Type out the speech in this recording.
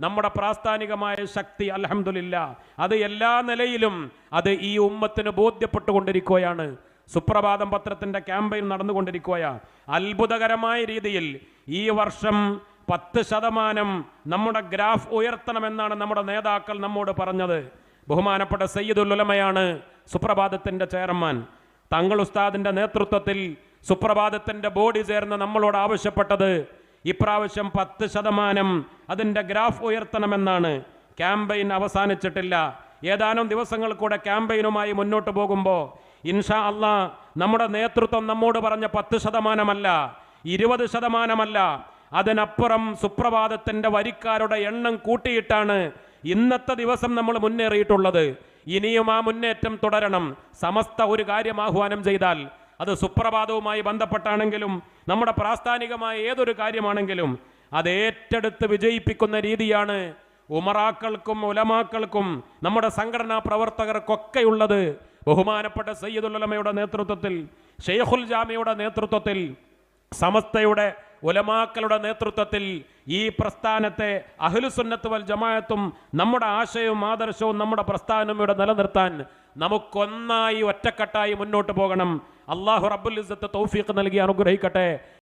നമ്മുടെ പ്രാസ്ഥാനികമായ ശക്തി അലഹമില്ല അത് എല്ലാ നിലയിലും അത് ഈ ഉമ്മത്തിന് ബോധ്യപ്പെട്ടുകൊണ്ടിരിക്കുകയാണ്. സുപ്രഭാതം പത്രത്തിന്റെ ക്യാമ്പയിൻ നടന്നുകൊണ്ടിരിക്കുകയാണ് അത്ഭുതകരമായ രീതിയിൽ ഈ വർഷം പത്ത് ശതമാനം നമ്മുടെ ഗ്രാഫ് ഉയർത്തണമെന്നാണ് നമ്മുടെ നേതാക്കൾ നമ്മോട് പറഞ്ഞത്. ബഹുമാനപ്പെട്ട സയ്യിദുൽ ഉലമയാണ് സുപ്രഭാതത്തിന്റെ ചെയർമാൻ. തങ്ങൾ ഉസ്താദിന്റെ നേതൃത്വത്തിൽ സുപ്രഭാതത്തിന്റെ ബോഡി ചേർന്ന് നമ്മളോട് ആവശ്യപ്പെട്ടത് ഇപ്രാവശ്യം പത്ത് ശതമാനം അതിന്റെ ഗ്രാഫ് ഉയർത്തണമെന്നാണ്. ക്യാമ്പയിൻ അവസാനിച്ചിട്ടില്ല. ഏതാനും ദിവസങ്ങൾ കൂടെ ക്യാമ്പയിനുമായി മുന്നോട്ട് പോകുമ്പോൾ ഇൻഷാ അള്ളാ നമ്മുടെ നേതൃത്വം നമ്മോട് പറഞ്ഞ പത്ത് ശതമാനമല്ല ഇരുപത് ശതമാനമല്ല. അതിനപ്പുറം സുപ്രഭാതത്തിന്റെ വരിക്കാരുടെ എണ്ണം കൂട്ടിയിട്ടാണ് ഇന്നത്തെ ദിവസം നമ്മൾ മുന്നേറിയിട്ടുള്ളത്. ഇനിയും ആ മുന്നേറ്റം തുടരണം. സമസ്ത ഒരു കാര്യം ആഹ്വാനം ചെയ്താൽ അത് സുപ്രഭാതവുമായി ബന്ധപ്പെട്ടാണെങ്കിലും നമ്മുടെ പ്രാസ്ഥാനികമായ ഏതൊരു കാര്യമാണെങ്കിലും അത് ഏറ്റെടുത്ത് വിജയിപ്പിക്കുന്ന രീതിയാണ് ഉമറാക്കൾക്കും ഉലമാക്കൾക്കും നമ്മുടെ സംഘടനാ പ്രവർത്തകർക്കൊക്കെയുള്ളത്. ബഹുമാനപ്പെട്ട സയ്യിദുലമയുടെ നേതൃത്വത്തിൽ ഷെയ്ഖുൽ ജാമിയുടെ നേതൃത്വത്തിൽ സമസ്തയുടെ ഉലമാക്കളുടെ നേതൃത്വത്തിൽ ഈ പ്രസ്ഥാനത്തെ അഹ്ലുസുന്നത്ത് വൽ ജമായത്തും നമ്മുടെ ആശയവും ആദർശവും നമ്മുടെ പ്രസ്ഥാനവും ഇവിടെ നിലനിർത്താൻ നമുക്കൊന്നായി ഒറ്റക്കെട്ടായി മുന്നോട്ട് പോകണം. അള്ളാഹു റബ്ബുൽ ഇസ്സത്ത് തൗഫീഖ് നൽകി അനുഗ്രഹിക്കട്ടെ.